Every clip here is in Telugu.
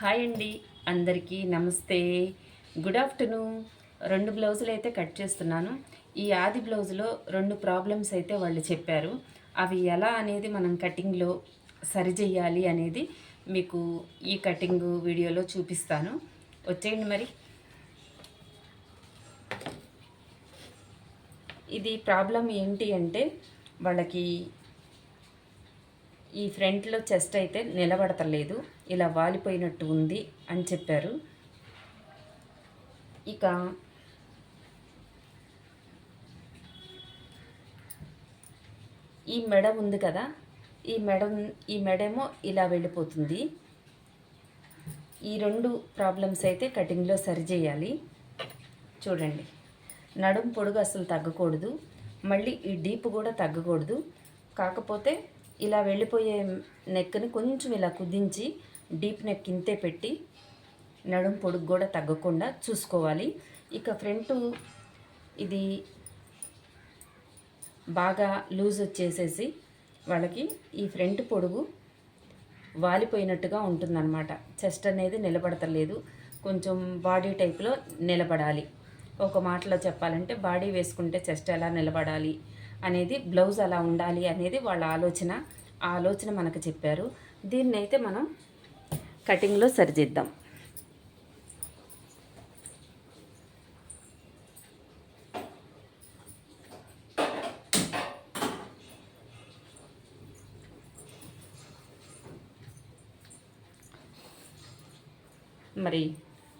హాయ్ అండి. అందరికీ నమస్తే. గుడ్ ఆఫ్టర్నూన్ రెండు బ్లౌజులు అయితే కట్ చేస్తున్నాను. ఈ ఆది బ్లౌజులో రెండు ప్రాబ్లమ్స్ అయితే వాళ్ళు చెప్పారు. అవి ఎలా అనేది మనం కటింగ్లో సరిచేయాలి అనేది మీకు ఈ కటింగ్ వీడియోలో చూపిస్తాను. వచ్చేయండి మరి. ఇది ప్రాబ్లం ఏంటి అంటే వాళ్ళకి ఈ ఫ్రంట్లో చెస్ట్ అయితే నిలబడతలేదు ఇలా వాలిపోయినట్టు ఉంది అని చెప్పారు. ఇక ఈ మెడ ఉంది కదా ఈ మెడ ఈ మెడేమో ఇలా వెళ్ళిపోతుంది. ఈ రెండు ప్రాబ్లమ్స్ అయితే కటింగ్లో సరిచేయాలి చూడండి నడుం పొడుగు అసలు తగ్గకూడదు మళ్ళీ ఈ డీప్ కూడా తగ్గకూడదు. కాకపోతే ఇలా వెళ్ళిపోయే నెక్ని కొంచెం ఇలా కుదించి డీప్ నెక్ కింతే పెట్టి నడుం పొడుగు కూడా తగ్గకుండా చూసుకోవాలి. ఇక ఫ్రంట్ ఇది బాగా లూజ్ వచ్చేసేసి వాళ్ళకి ఈ ఫ్రంట్ పొడుగు వాలిపోయినట్టుగా ఉంటుందన్నమాట. చెస్ట్ అనేది నిలబడతలేదు. కొంచెం బాడీ టైప్లో నిలబడాలి. ఒక మాటలో చెప్పాలంటే బాడీ వేసుకుంటే చెస్ట్ ఎలా నిలబడాలి? అనేది బ్లౌజ్ అలా ఉండాలి అనేది వాళ్ళ ఆలోచన. ఆ ఆలోచన మనకు చెప్పారు. దీన్ని అయితే మనం కటింగ్లో సరిదిద్దాం. మరి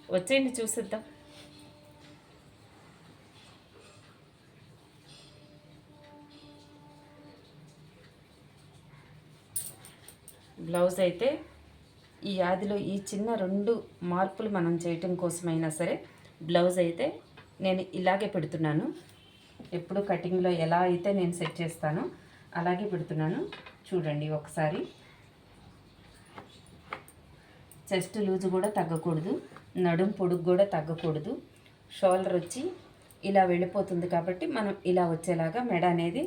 వచ్చేయండి చూసిద్దాం. బ్లౌజ్ అయితే ఈ యాదిలో ఈ చిన్న రెండు మార్పులు మనం చేయటం కోసమైనా సరే బ్లౌజ్ అయితే నేను ఇలాగే పెడుతున్నాను. ఎప్పుడు కటింగ్లో ఎలా అయితే నేను సెట్ చేస్తానో అలాగే పెడుతున్నాను. చూడండి ఒకసారి. చెస్ట్ లూజ్ కూడా తగ్గకూడదు. నడుం పొడుగు కూడా తగ్గకూడదు. షోల్డర్ వచ్చి ఇలా వెళ్ళిపోతుంది కాబట్టి మనం ఇలా వచ్చేలాగా మెడ అనేది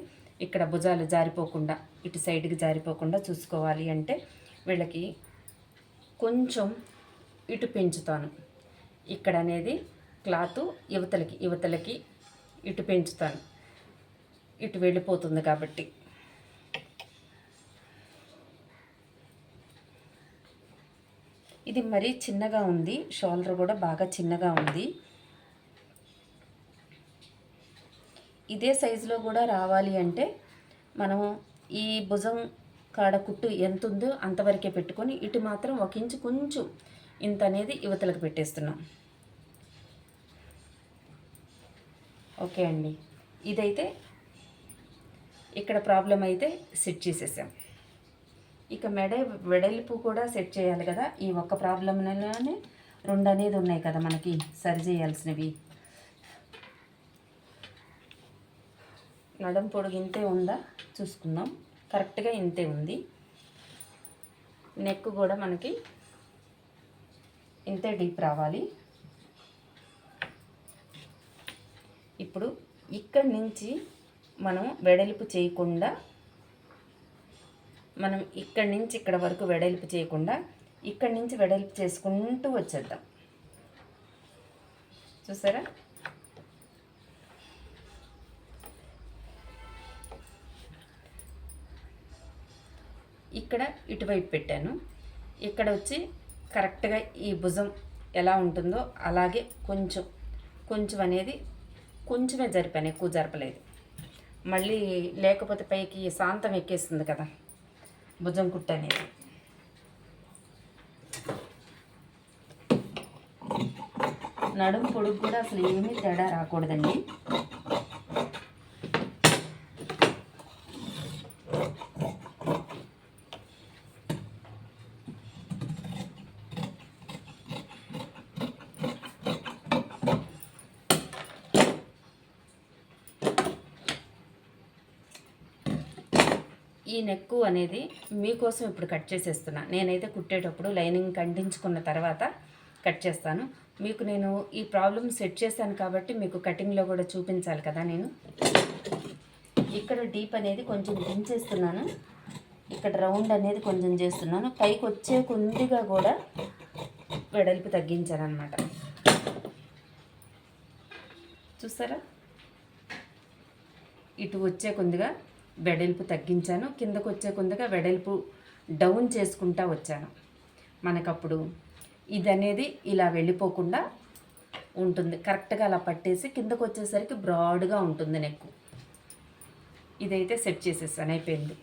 ఇక్కడ భుజాలు జారిపోకుండా ఇటు సైడ్కి జారిపోకుండా చూసుకోవాలి అంటే వీళ్ళకి కొంచెం ఇటు పెంచుతాను. ఇక్కడ అనేది క్లాత్ యువతలకి యువతలకి ఇటు పెంచుతాను. ఇటు వెళ్ళిపోతుంది కాబట్టి. ఇది మరీ చిన్నగా ఉంది. షోల్డర్ కూడా బాగా చిన్నగా ఉంది. ఇదే సైజులో కూడా రావాలి అంటే మనం ఈ భుజం కాడ కుట్టు ఎంత ఉందో అంతవరకే పెట్టుకొని ఇటు మాత్రం ఒక ఇంచు కొంచెం ఇంత అనేది యువతలకు పెట్టేస్తున్నాం. ఓకే అండి. ఇదైతే ఇక్కడ ప్రాబ్లం అయితే సెట్ చేసేసాం. ఇక మెడ వెడల్పు కూడా సెట్ చేయాలి కదా. ఈ ఒక్క ప్రాబ్లంలోనే రెండు అనేది ఉన్నాయి కదా మనకి సరి చేయాల్సినవి. నడం పొడుగు ఇంతే ఉందా? చూసుకుందాం. కరెక్ట్గా ఇంతే ఉంది. నెక్ కూడా మనకి ఇంతే డీప్ రావాలి. ఇప్పుడు ఇక్కడి నుంచి మనం వెడల్పు చేయకుండా మనం ఇక్కడి నుంచి ఇక్కడ వరకు వెడల్పు చేయకుండా ఇక్కడి నుంచి వెడల్పు చేసుకుంటూ వచ్చేద్దాం. చూసారా? ఇక్కడ ఇటువైపు పెట్టాను. ఇక్కడ వచ్చి కరెక్ట్గా ఈ భుజం ఎలా ఉంటుందో అలాగే కొంచెం కొంచెం అనేది కొంచెమే జరిపాను ఎక్కువ జరపలేదు. మళ్ళీ లేకపోతే పైకి శాంతం ఎక్కేస్తుంది కదా భుజం కుట్టు అనేది. నడుము పొడుగు కూడా అసలు ఏమీ తేడా రాకూడదండి. ఈ నెక్కు అనేది మీకోసం ఇప్పుడు కట్ చేసేస్తున్నా. నేనైతే కుట్టేటప్పుడు లైనింగ్ కండించుకున్న తర్వాత కట్ చేస్తాను. మీకు నేను ఈ ప్రాబ్లమ్ సెట్ చేశాను కాబట్టి మీకు కటింగ్లో కూడా చూపించాలి కదా నేను. ఇక్కడ డీప్ అనేది కొంచెం దించేస్తున్నాను ఇక్కడ రౌండ్ అనేది కొంచెం చేస్తున్నాను. పైకి వచ్చే కొద్దిగా కూడా వెడల్పు తగ్గించాను అనమాట చూసారా ఇటు వచ్చే కొద్దిగా వెడల్పు తగ్గించాను. కిందకు వచ్చే కొందగా వెడల్పు డౌన్ చేసుకుంటా వచ్చాను. మనకప్పుడు ఇది అనేది ఇలా వెళ్ళిపోకుండా ఉంటుంది. కరెక్ట్గా అలా పట్టేసి కిందకు వచ్చేసరికి బ్రాడ్గా ఉంటుంది నెక్ ఇదైతే సెట్ చేసేసాను. అయిపోయింది.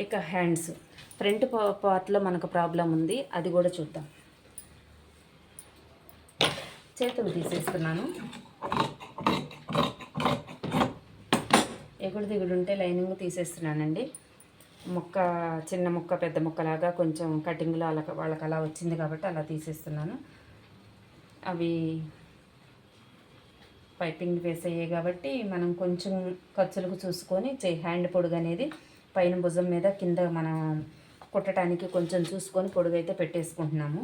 ఇక హ్యాండ్స్. ఫ్రంట్ పార్ట్లో మనకు ప్రాబ్లం ఉంది. అది కూడా చూద్దాం. చేతులు తీసేస్తున్నాను. ఎగుడు దిగుడు ఉంటే లైనింగ్ తీసేస్తున్నానండి. ముక్క చిన్న ముక్క పెద్ద ముక్కలాగా కొంచెం కటింగ్లో అలా వాళ్ళకి అలా వచ్చింది కాబట్టి అలా తీసేస్తున్నాను. అవి పైపింగ్ వేసేయే కాబట్టి మనం కొంచెం ఖర్చులకు చూసుకొని చే హ్యాండ్ పొడుగు అనేది పైన భుజం మీద కింద మనం కుట్టడానికి కొంచెం చూసుకొని పొడుగు అయితే పెట్టేసుకుంటున్నాము.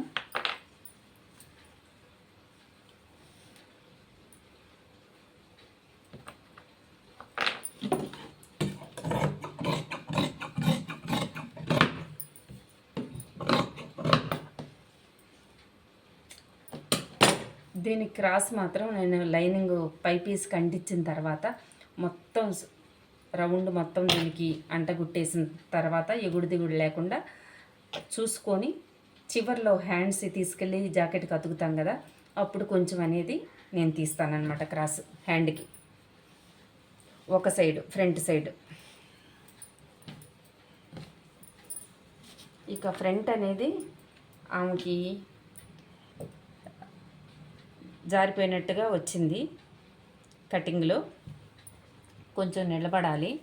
దీని క్రాస్ మాత్రం నేను లైనింగ్ పై పీస్ కంటించిన తర్వాత మొత్తం రౌండ్ మొత్తం దీనికి అంటగుట్టేసిన తర్వాత ఎగుడు దిగుడు లేకుండా చూసుకొని చివర్లో హ్యాండ్స్ తీసుకెళ్ళి జాకెట్కి అతుకుతాం కదా అప్పుడు కొంచెం అనేది నేను తీస్తానమాట క్రాస్ హ్యాండ్కి. ఒక సైడ్ ఫ్రంట్ సైడ్. ఇక ఫ్రంట్ అనేది ఆమెకి జారిపోయినట్టుగా వచ్చింది కటింగ్లో. కొంచెం నిలబడాలి.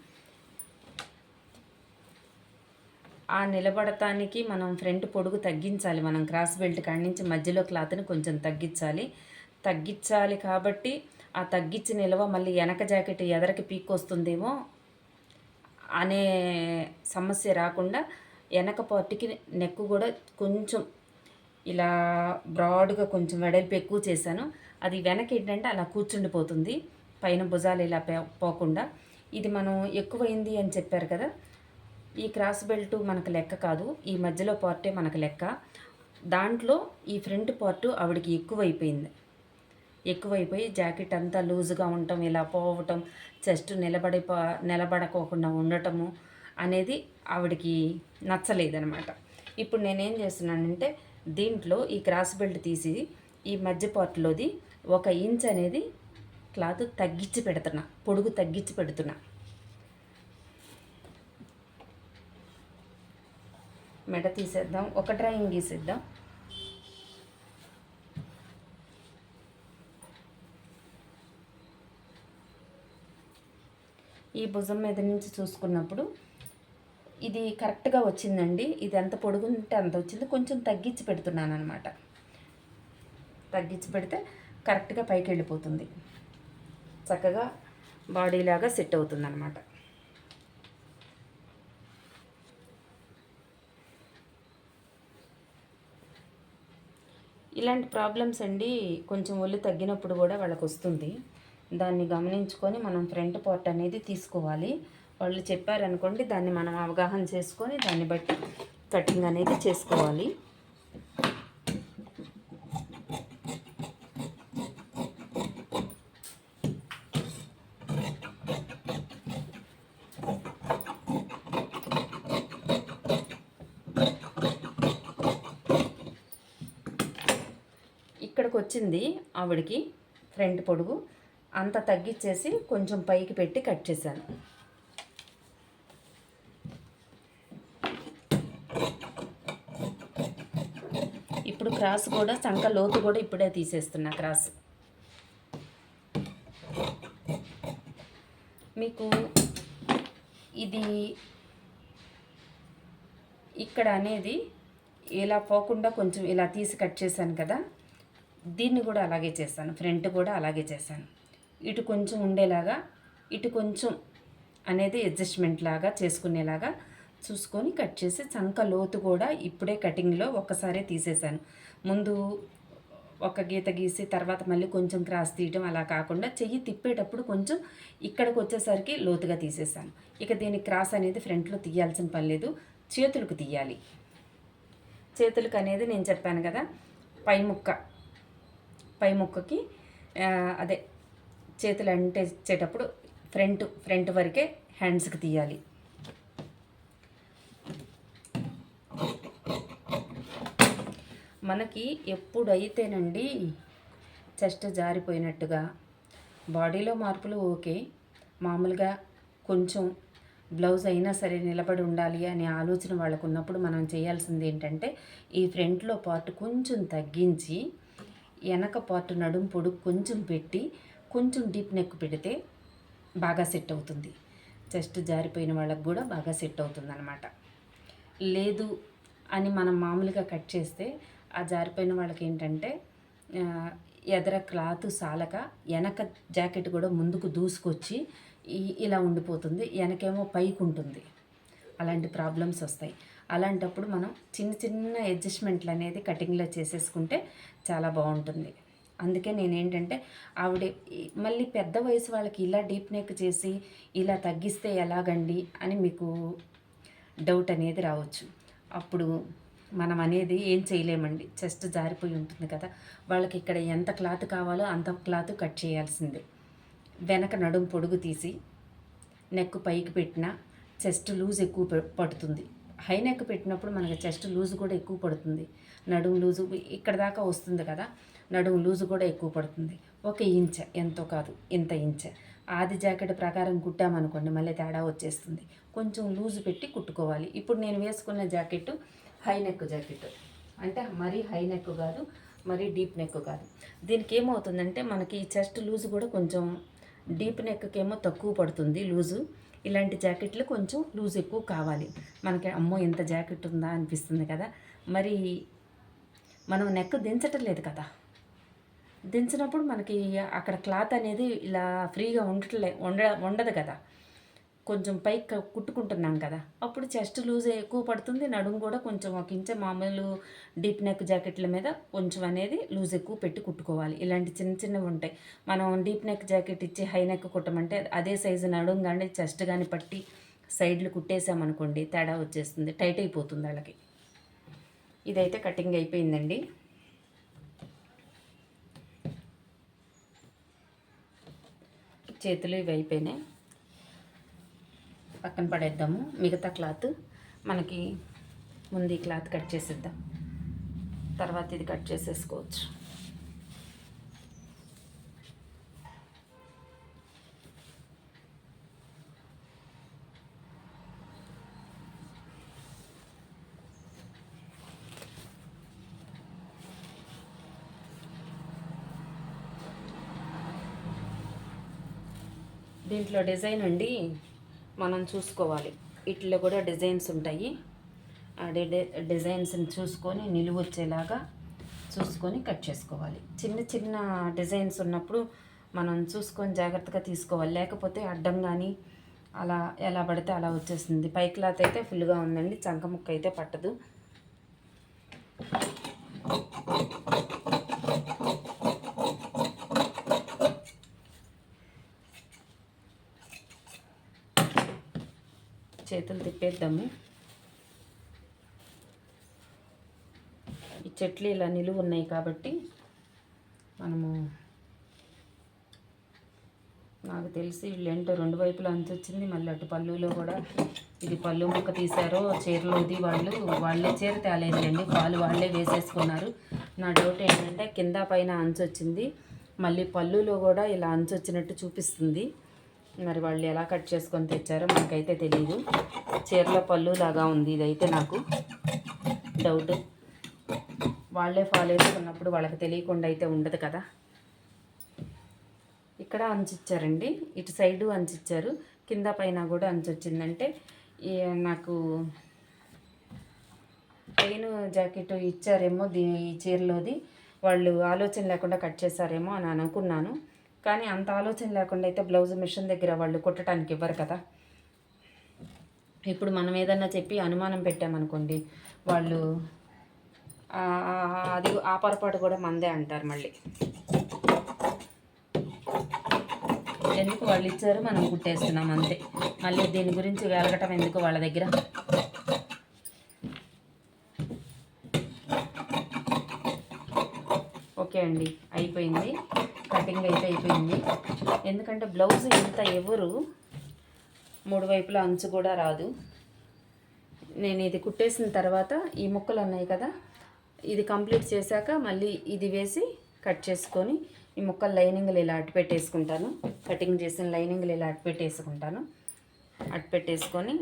ఆ నిలబడటానికి మనం ఫ్రంట్ పొడుగు తగ్గించాలి. మనం క్రాస్ బెల్ట్ కాడి నుంచి మధ్యలో క్లాత్ని కొంచెం తగ్గించాలి. తగ్గించాలి కాబట్టి ఆ తగ్గించి నిలవ మళ్ళీ వెనక జాకెట్ ఎదరికి పీక్ వస్తుందేమో అనే సమస్య రాకుండా వెనక పార్టీకి నెక్ కూడా కొంచెం ఇలా బ్రాడ్గా కొంచెం వెడల్పు ఎక్కువ చేశాను. అది వెనక ఏంటంటే అలా కూర్చుండిపోతుంది. పైన భుజాలు ఇలా పోకుండా. ఇది మనం ఎక్కువైంది అని చెప్పారు కదా ఈ క్రాస్ బెల్ట్ మనకు లెక్క కాదు. ఈ మధ్యలో పార్టే మనకు లెక్క. దాంట్లో ఈ ఫ్రంట్ పార్ట్ ఆవిడకి ఎక్కువైపోయింది. ఎక్కువైపోయి జాకెట్ అంతా లూజ్గా ఉండటం ఇలా పోవటం చెస్ట్ నిలబడి నిలబడకోకుండా ఉండటము అనేది ఆవిడకి నచ్చలేదనమాట ఇప్పుడు నేనేం చేస్తున్నానంటే దీంట్లో ఈ క్రాస్ బెల్ట్ తీసి ఈ మధ్య పార్ట్లోది ఒక ఇంచ్ అనేది క్లాత్ తగ్గించి పెడుతున్నా పొడుగు తగ్గించి పెడుతున్నా. మెడ తీసేద్దాం ఒక డ్రాయింగ్ గీసేద్దాం. ఈ భుజం మీద నుంచి చూసుకున్నప్పుడు ఇది కరెక్ట్గా వచ్చిందండి. ఇది ఎంత పొడుగుంటే అంత వచ్చింది. కొంచెం తగ్గించి పెడుతున్నాను అనమాట తగ్గించి పెడితే కరెక్ట్గా పైకి వెళ్ళిపోతుంది చక్కగా బాడీలాగా సెట్ అవుతుంది అనమాట ఇలాంటి ప్రాబ్లమ్స్ అండి కొంచెం ఒళ్ళు తగ్గినప్పుడు కూడా వాళ్ళకు వస్తుంది దాన్ని గమనించుకొని మనం ఫ్రంట్ పార్ట్ అనేది తీసుకోవాలి. వాళ్ళు చెప్పారనుకోండి దాన్ని మనం అవగాహన చేసుకొని దాన్ని బట్టి కటింగ్ అనేది చేసుకోవాలి. ఇక్కడికి వచ్చింది ఆవిడకి ఫ్రంట్ పొడుగు. అంత తగ్గించేసి కొంచెం పైకి పెట్టి కట్ చేశాను ఇప్పుడు క్రాస్ కూడా చంక లోతు కూడా ఇప్పుడే తీసేస్తున్నా క్రాస్. మీకు ఇది ఇక్కడ అనేది ఇలా పోకుండా కొంచెం ఇలా తీసి కట్ చేశాను కదా దీన్ని కూడా అలాగే చేశాను ఫ్రంట్ కూడా అలాగే చేశాను ఇటు కొంచెం ఉండేలాగా ఇటు కొంచెం అనేది అడ్జస్ట్మెంట్ లాగా చేసుకునేలాగా చూసుకొని కట్ చేసి చంక లోతు కూడా ఇప్పుడే కటింగ్లో ఒక్కసారే తీసేశాను. ముందు ఒక గీత గీసి తర్వాత మళ్ళీ కొంచెం క్రాస్ తీయటం అలా కాకుండా చెయ్యి తిప్పేటప్పుడు కొంచెం ఇక్కడికి వచ్చేసరికి లోతుగా తీసేసాను ఇక దీని క్రాస్ అనేది ఫ్రంట్లో తీయాల్సిన పని లేదు చేతులకు తీయాలి. చేతులకు అనేది నేను చెప్పాను కదా పై ముక్క పై ముక్కకి అదే చేతులు అంటేసేటప్పుడు ఫ్రంట్ ఫ్రంట్ వరకే హ్యాండ్స్కి తీయాలి. మనకి ఎప్పుడైతేనండి చెస్ట్ జారిపోయినట్టుగా బాడీలో మార్పులు ఓకే. మామూలుగా కొంచెం బ్లౌజ్ అయినా సరే నిలబడి ఉండాలి అనే ఆలోచన వాళ్ళకు ఉన్నప్పుడు మనం చేయాల్సింది ఏంటంటే ఈ ఫ్రంట్లో పార్ట్ కొంచెం తగ్గించి వెనక పార్ట్ నడుం పొడుగు కొంచెం పెట్టి కొంచెం డీప్ నెక్ పెడితే బాగా సెట్ అవుతుంది. చెస్ట్ జారిపోయిన వాళ్ళకు కూడా బాగా సెట్ అవుతుంది అనమాట లేదు అని మనం మామూలుగా కట్ చేస్తే ఆ జారిపోయిన వాళ్ళకి ఏంటంటే ఎదర క్లాత్ సాలక వెనక జాకెట్ కూడా ముందుకు దూసుకొచ్చి ఇలా ఉండిపోతుంది. వెనకేమో పైకి ఉంటుంది. అలాంటి ప్రాబ్లమ్స్ వస్తాయి. అలాంటప్పుడు మనం చిన్న చిన్న అడ్జస్ట్మెంట్లు అనేది కటింగ్లో చేసేసుకుంటే చాలా బాగుంటుంది. అందుకే నేనేంటంటే ఆవిడ మళ్ళీ పెద్ద వయసు వాళ్ళకి ఇలా డీప్ నెక్ చేసి ఇలా తగ్గిస్తే ఎలాగండి అని మీకు డౌట్ అనేది రావచ్చు. అప్పుడు మనం అనేది ఏం చేయలేమండి. చెస్ట్ జారిపోయి ఉంటుంది కదా. వాళ్ళకి ఇక్కడ ఎంత క్లాత్ కావాలో అంత క్లాత్ కట్ చేయాల్సిందే. వెనక నడుం పొడుగు తీసి నెక్ పైకి పెట్టిన చెస్ట్ లూజ్ ఎక్కువ పడుతుంది. హై నెక్ పెట్టినప్పుడు మనకి చెస్ట్ లూజ్ కూడా ఎక్కువ పడుతుంది. నడుం లూజు ఇక్కడ దాకా వస్తుంది కదా. నడుము లూజు కూడా ఎక్కువ పడుతుంది. ఒక ఇంచ ఎంతో కాదు ఇంత ఇంచ. ఆది జాకెట్ ప్రకారం కుట్టామనుకోండి మళ్ళీ తేడా వచ్చేస్తుంది. కొంచెం లూజు పెట్టి కుట్టుకోవాలి. ఇప్పుడు నేను వేసుకున్న జాకెట్ హై నెక్ జాకెట్. అంటే మరీ హై నెక్ కాదు మరీ డీప్ నెక్ కాదు. దీనికి ఏమవుతుందంటే మనకి చెస్ట్ లూజ్ కూడా కొంచెం డీప్ నెక్కేమో తక్కువ పడుతుంది లూజు. ఇలాంటి జాకెట్లు కొంచెం లూజ్ ఎక్కువ కావాలి. మనకి అమ్మో ఇంత జాకెట్ ఉందా అనిపిస్తుంది కదా. మరి మనం నెక్ దించటం లేదు కదా. దించినప్పుడు మనకి అక్కడ క్లాత్ అనేది ఇలా ఫ్రీగా ఉండట్లే ఉండ ఉండదు కదా. కొంచెం పైకి క- కుట్టుకుంటున్నాం కదా. అప్పుడు చెస్ట్ లూజ్ ఎక్కువ పడుతుంది. నడుము కూడా కొంచెం ఒక ఇంచ మామూలు డీప్ నెక్ జాకెట్ల మీద కొంచెం అనేది లూజ్ ఎక్కువ పెట్టి కుట్టుకోవాలి. ఇలాంటి చిన్న చిన్నవి ఉంటాయి. మనం డీప్ నెక్ జాకెట్ ఇచ్చి హై నెక్ కుట్టమంటే అదే సైజు నడుము కానీ చెస్ట్ కానీ పట్టి సైడ్లు కుట్టేసామనుకోండి తేడా వచ్చేస్తుంది. టైట్ అయిపోతుంది వాళ్ళకి. ఇదైతే కటింగ్ అయిపోయిందండి. చేతులు ఇవి అయిపోయినాయి. పక్కన పడేద్దాము. మిగతా క్లాత్ మనకి ముందు ఈ క్లాత్ కట్ చేసేద్దాం. తర్వాత ఇది కట్ చేసేసుకోవచ్చు. దీంట్లో డిజైన్ అండి. మనం చూసుకోవాలి. ఇట్లా కూడా డిజైన్స్ ఉంటాయి. ఆ డిజైన్స్ని చూసుకొని నిలువ వచ్చేలాగా చూసుకొని కట్ చేసుకోవాలి. చిన్న చిన్న డిజైన్స్ ఉన్నప్పుడు మనం చూసుకొని జాగ్రత్తగా తీసుకోవాలి. లేకపోతే అడ్డం కానీ అలా ఎలా పడితే అలా వచ్చేస్తుంది. పై క్లాత్ అయితే ఫుల్గా ఉందండి. చంక ముక్క అయితే పట్టదు. చేతులు తిప్పేద్దాము. ఈ చెట్లు ఇలా నిలువ ఉన్నాయి కాబట్టి మనము నాకు తెలిసి వీళ్ళేంటో రెండు వైపులా అంచు వచ్చింది మళ్ళీ అటు పళ్ళులో కూడా ఇది పళ్ళు ముక్క తీశారో చీరలోది వాళ్ళు వాళ్ళే చీర తేలేదులేండి. పాలు వాళ్ళే వేసేసుకున్నారు. నా డౌట్ ఏంటంటే కింద పైన అంచు వచ్చింది మళ్ళీ పళ్ళులో కూడా ఇలా అంచు వచ్చినట్టు చూపిస్తుంది. మరి వాళ్ళు ఎలా కట్ చేసుకొని తెచ్చారో మనకైతే తెలియదు చీరలో పళ్ళు లాగా ఉంది ఇదైతే నాకు. డౌట్. వాళ్ళే ఫాలో చేసుకున్నప్పుడు వాళ్ళకి తెలియకుండా అయితే ఉండదు కదా. ఇక్కడ అంచిచ్చారండి. ఇటు సైడు అంచిచ్చారు. కింద పైన కూడా అంచొచ్చిందంటే నాకు పెయిన్ జాకెట్ ఇచ్చారేమో దీ ఈ చీరలోది. వాళ్ళు ఆలోచన లేకుండా కట్ చేశారేమో అని అనుకున్నాను. కానీ అంత ఆలోచన లేకుండా అయితే బ్లౌజ్ మిషన్ దగ్గర వాళ్ళు కుట్టడానికి ఇవ్వరు కదా. ఇప్పుడు మనం ఏదన్నా చెప్పి అనుమానం పెట్టామనుకోండి వాళ్ళు అది ఆ పొరపాటు కూడా మందే అంటారు మళ్ళీ. ఎందుకు వాళ్ళు ఇచ్చారు? మనం కుట్టేస్తున్నాం అంతే. మళ్ళీ దీని గురించి వెలగటం ఎందుకు వాళ్ళ దగ్గర? ఓకే అండి అయిపోయింది. కటింగ్ అయితే అయిపోయింది. ఎందుకంటే బ్లౌజ్ ఇంత ఎవరు మూడు వైపులా అంచు కూడా రాదు. నేను ఇది కుట్టేసిన తర్వాత ఈ ముక్కలు ఉన్నాయి కదా ఇది కంప్లీట్ చేశాక మళ్ళీ ఇది వేసి కట్ చేసుకొని ఈ ముక్కలు లైనింగ్లు ఇలా అట్టు పెట్టేసుకుంటాను. కటింగ్ చేసిన లైనింగ్లు ఇలా అటు పెట్టేసుకుంటాను. అట్టు పెట్టేసుకొని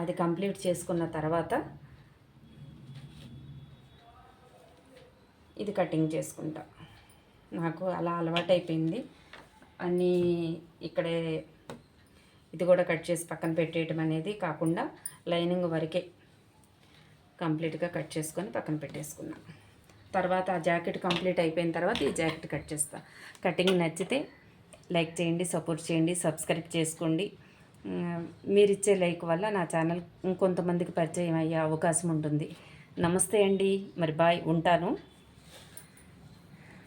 అది కంప్లీట్ చేసుకున్న తర్వాత ఇది కటింగ్ చేసుకుంటాను నాకు అలా అలవాటు అయిపోయింది అన్నీ ఇక్కడే ఇది కూడా కట్ చేసి పక్కన పెట్టేయటం అనేది కాకుండా లైనింగ్ వరకే కంప్లీట్గా కట్ చేసుకొని పక్కన పెట్టేసుకున్నా. తర్వాత ఆ జాకెట్ కంప్లీట్ అయిపోయిన తర్వాత ఈ జాకెట్ కట్ చేస్తా. కటింగ్ నచ్చితే లైక్ చేయండి సపోర్ట్ చేయండి సబ్స్క్రైబ్ చేసుకోండి. మీరిచ్చే లైక్ వల్ల నా ఛానల్ ఇంకొంతమందికి పరిచయం అయ్యే అవకాశం ఉంటుంది. నమస్తే అండి. మరి బాయ్. ఉంటాను.